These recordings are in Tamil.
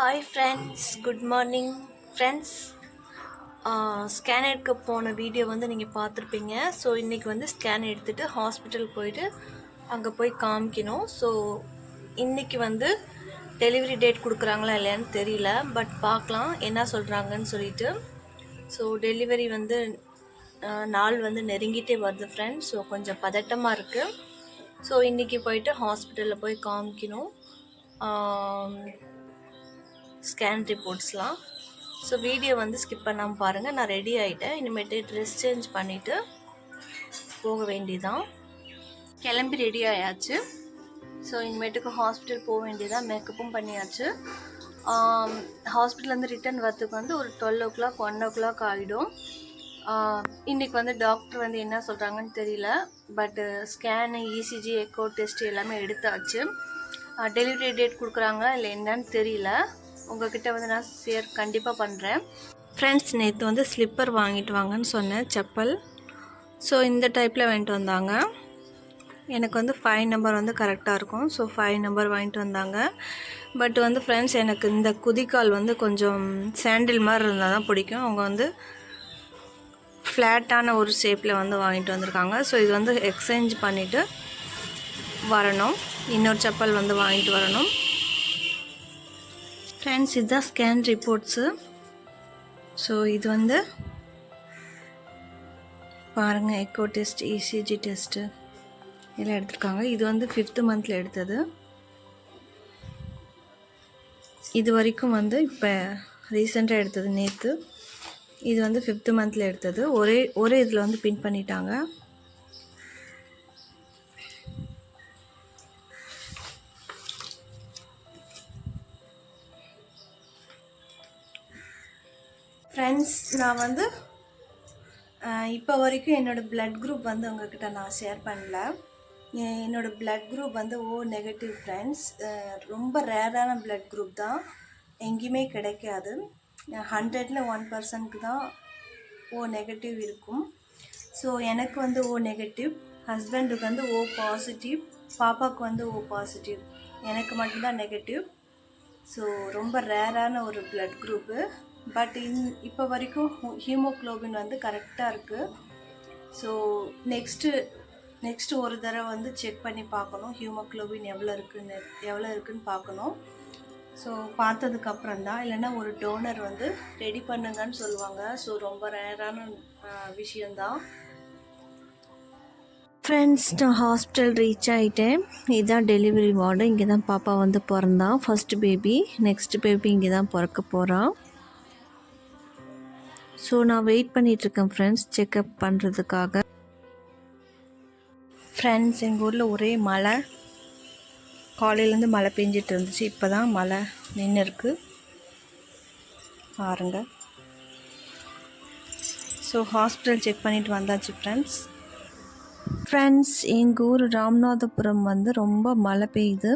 Hi friends good morning friends scan எடுக்க போன வீடியோ வந்து நீங்கள் பார்த்துருப்பீங்க. ஸோ இன்றைக்கி வந்து ஸ்கேன் எடுத்துகிட்டு ஹாஸ்பிட்டல் போயிட்டு அங்கே போய் காமிக்கணும். ஸோ இன்றைக்கி வந்து டெலிவரி டேட் கொடுக்குறாங்களா இல்லையான்னு தெரியல. பட் பார்க்கலாம் என்ன சொல்கிறாங்கன்னு சொல்லிட்டு. ஸோ டெலிவரி வந்து நாள் வந்து நெருங்கிட்டே வருது ஃப்ரெண்ட்ஸ் ஸோ கொஞ்சம் பதட்டமாக இருக்குது ஸோ இன்றைக்கி போயிட்டு ஹாஸ்பிட்டலில் போய் காமிக்கணும். ஸ்கேன் ரிப்போர்ட்ஸ்லாம் ஸோ வீடியோ வந்து ஸ்கிப் பண்ணாமல் பாருங்கள் நான் ரெடி ஆகிட்டேன் இனிமேட்டு ட்ரெஸ் சேஞ்ச் பண்ணிவிட்டு போக வேண்டியதான் கிளம்பி ரெடி ஆயாச்சு. ஸோ இனிமேட்டுக்கு ஹாஸ்பிட்டல் போக வேண்டியதான். மேக்கப்பும் பண்ணியாச்சு. ஹாஸ்பிட்டல்லேருந்து ரிட்டர்ன் வரத்துக்கு வந்து ஒரு twelve o'clock one o'clock ஆகிடும் இன்றைக்கி வந்து டாக்டர் வந்து என்ன சொல்கிறாங்கன்னு தெரியல. பட்டு ஸ்கேனு இசிஜி எக்கோ டெஸ்ட் எல்லாமே எடுத்தாச்சு. டெலிவரி டேட் கொடுக்குறாங்களா இல்லை என்னன்னு தெரியல. உங்ககிட்ட வந்து நான் ஷேர் கண்டிப்பாக பண்ணுறேன் ஃப்ரெண்ட்ஸ் நேற்று வந்து ஸ்லிப்பர் வாங்கிட்டு வாங்கன்னு சொன்னேன் செப்பல். ஸோ இந்த டைப்பில் வாங்கிட்டு வந்தாங்க. எனக்கு வந்து ஃபைவ் நம்பர் வந்து கரெக்டாக இருக்கும். ஸோ ஃபைவ் நம்பர் வாங்கிட்டு வந்தாங்க. பட் வந்து ஃப்ரெண்ட்ஸ் எனக்கு இந்த குதிக்கால் வந்து கொஞ்சம் சாண்டில் மாதிரி இருந்தால் தான் பிடிக்கும். அவங்க வந்து ஃப்ளாட்டான ஒரு ஷேப்பில் வந்து வாங்கிட்டு வந்திருக்காங்க. ஸோ இது வந்து எக்ஸ்சேஞ்ச் பண்ணிவிட்டு வரணும். இன்னொரு செப்பல் வந்து வாங்கிட்டு வரணும். ஃப்ரெண்ட்ஸ் இதுதான் ஸ்கேன் ரிப்போர்ட்ஸு ஸோ இது வந்து பாருங்கள் எக்கோ டெஸ்ட் இசிஜி டெஸ்ட்டு எல்லாம் எடுத்திருக்காங்க. இது வந்து ஃபிஃப்த்து மந்தில் எடுத்தது. இது வரைக்கும் வந்து இப்போ ரீசெண்டாக எடுத்தது நேற்று இது வந்து ஃபிஃப்த்து மந்தில் எடுத்தது. ஒரே ஒரே இதில் வந்து பின் பண்ணிட்டாங்க. ஃப்ரெண்ட்ஸ் நான் வந்து இப்போ வரைக்கும் என்னோடய ப்ளட் குரூப் வந்து உங்ககிட்ட நான் ஷேர் பண்ணல. என்னோடய ப்ளட் குரூப் வந்து ஓ நெகட்டிவ் ஃப்ரெண்ட்ஸ் ரொம்ப ரேரான ப்ளட் குரூப் தான். எங்கேயுமே கிடைக்காது. ஹண்ட்ரடில் ஒன் பர்சன்ட்க்கு தான் ஓ நெகட்டிவ் இருக்கும். ஸோ எனக்கு வந்து ஓ நெகட்டிவ் ஹஸ்பண்டுக்கு வந்து ஓ பாசிட்டிவ் பாப்பாவுக்கு வந்து ஓ பாசிட்டிவ் எனக்கு மட்டும்தான் நெகட்டிவ் ஸோ ரொம்ப ரேரான ஒரு ப்ளட் குரூப்பு பட் இன் இப்போ வரைக்கும் ஹீமோக்ளோபின் வந்து கரெக்டாக இருக்குது ஸோ நெக்ஸ்ட்டு நெக்ஸ்ட்டு ஒரு தடவை வந்து செக் பண்ணி பார்க்கணும். ஹியூமோக்ளோபின் எவ்வளோ இருக்குன்னு எவ்வளோ இருக்குன்னு பார்க்கணும். ஸோ பார்த்ததுக்கப்புறம் தான் இல்லைன்னா ஒரு டோனர் வந்து ரெடி பண்ணுங்கன்னு சொல்லுவாங்க. ஸோ ரொம்ப ரேரான விஷயந்தான் ஃப்ரெண்ட்ஸ் நான் ஹாஸ்பிட்டல் ரீச் ஆகிட்டேன் இதுதான் டெலிவரி வார்டு இங்கே தான் பாப்பா வந்து பிறந்தான். ஃபஸ்ட்டு பேபி நெக்ஸ்ட் பேபி இங்கே தான் பிறக்க போகிறான் ஸோ நான் வெயிட் பண்ணிகிட்ருக்கேன் ஃப்ரெண்ட்ஸ் செக்கப் பண்ணுறதுக்காக ஃப்ரெண்ட்ஸ் எங்கள் ஊரில் ஒரே மழை. காலையிலேருந்து மழை பெஞ்சிட்டு இருந்துச்சு. இப்போ தான் மழை நின்று இருக்கு. பாருங்க. ஸோ ஹாஸ்பிட்டல் செக் பண்ணிட்டு வந்தாச்சு ஃப்ரெண்ட்ஸ் ஃப்ரெண்ட்ஸ் எங்கள் ஊர் ராமநாதபுரம் வந்து ரொம்ப மழை பெய்யுது.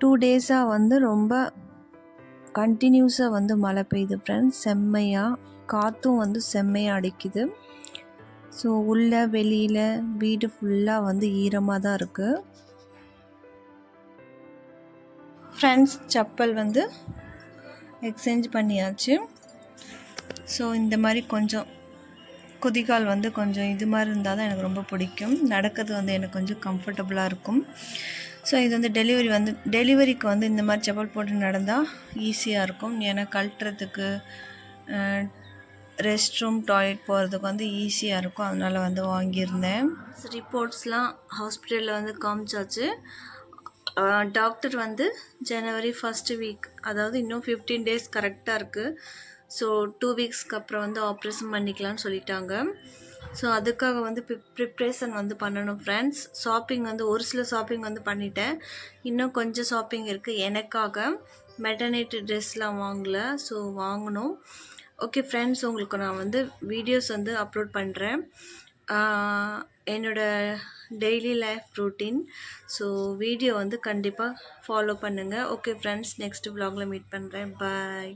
டூ டேஸாக வந்து ரொம்ப கண்டினியூஸாக வந்து மழை பெய்யுது ஃப்ரெண்ட்ஸ் செம்மையாக காற்றும் வந்து செம்மையாக அடிக்குது. ஸோ உள்ள வெளியில் வீடு ஃபுல்லாக வந்து ஈரமாக தான் இருக்குது ஃப்ரெண்ட்ஸ் செப்பல் வந்து எக்ஸ்சேஞ்ச் பண்ணியாச்சு. ஸோ இந்த மாதிரி கொஞ்சம் குதிகால் வந்து கொஞ்சம் இது மாதிரி இருந்தால் தான் எனக்கு ரொம்ப பிடிக்கும். நடக்கிறது வந்து எனக்கு கொஞ்சம் கம்ஃபர்டபுளாக இருக்கும். ஸோ இது வந்து டெலிவரி வந்து டெலிவரிக்கு வந்து இந்த மாதிரி செப்பல் போட்டு நடந்தால் ஈஸியாக இருக்கும். ஏன்னா கழட்டுறதுக்கு ரெஸ்ட் ரூம் டாய்லெட் போகிறதுக்கு வந்து ஈஸியாக இருக்கும். அதனால் வந்து வாங்கியிருந்தேன். ரிப்போர்ட்ஸ்லாம் ஹாஸ்பிட்டலில் வந்து காமிச்சாச்சு. டாக்டர் வந்து ஜனவரி ஃபஸ்ட்டு வீக் அதாவது இன்னும் ஃபிஃப்டீன் டேஸ் கரெக்டாக இருக்குது ஸோ டூ வீக்ஸ்க்கு அப்புறம் வந்து ஆப்ரேஷன் பண்ணிக்கலாம்னு சொல்லிட்டாங்க. ஸோ அதுக்காக வந்து ப்ரிப்ரேஷன் வந்து பண்ணணும் ஃப்ரெண்ட்ஸ் ஷாப்பிங் வந்து ஒரு சில ஷாப்பிங் வந்து பண்ணிட்டேன். இன்னும் கொஞ்சம் ஷாப்பிங் இருக்குது எனக்காக மெட்டர்னிட்டி ட்ரெஸ்லாம் வாங்கலை. ஸோ வாங்கணும். ஓகே ஃப்ரெண்ட்ஸ் உங்களுக்கு நான் வந்து வீடியோஸ் வந்து அப்லோட் பண்ணுறேன் என்னோடய daily life routine so video வந்து கண்டிப்பாக ஃபாலோ பண்ணுங்கள் ஓகே ஃப்ரெண்ட்ஸ் நெக்ஸ்ட் வ்ளாகில் மீட் பண்ணுறேன் பாய்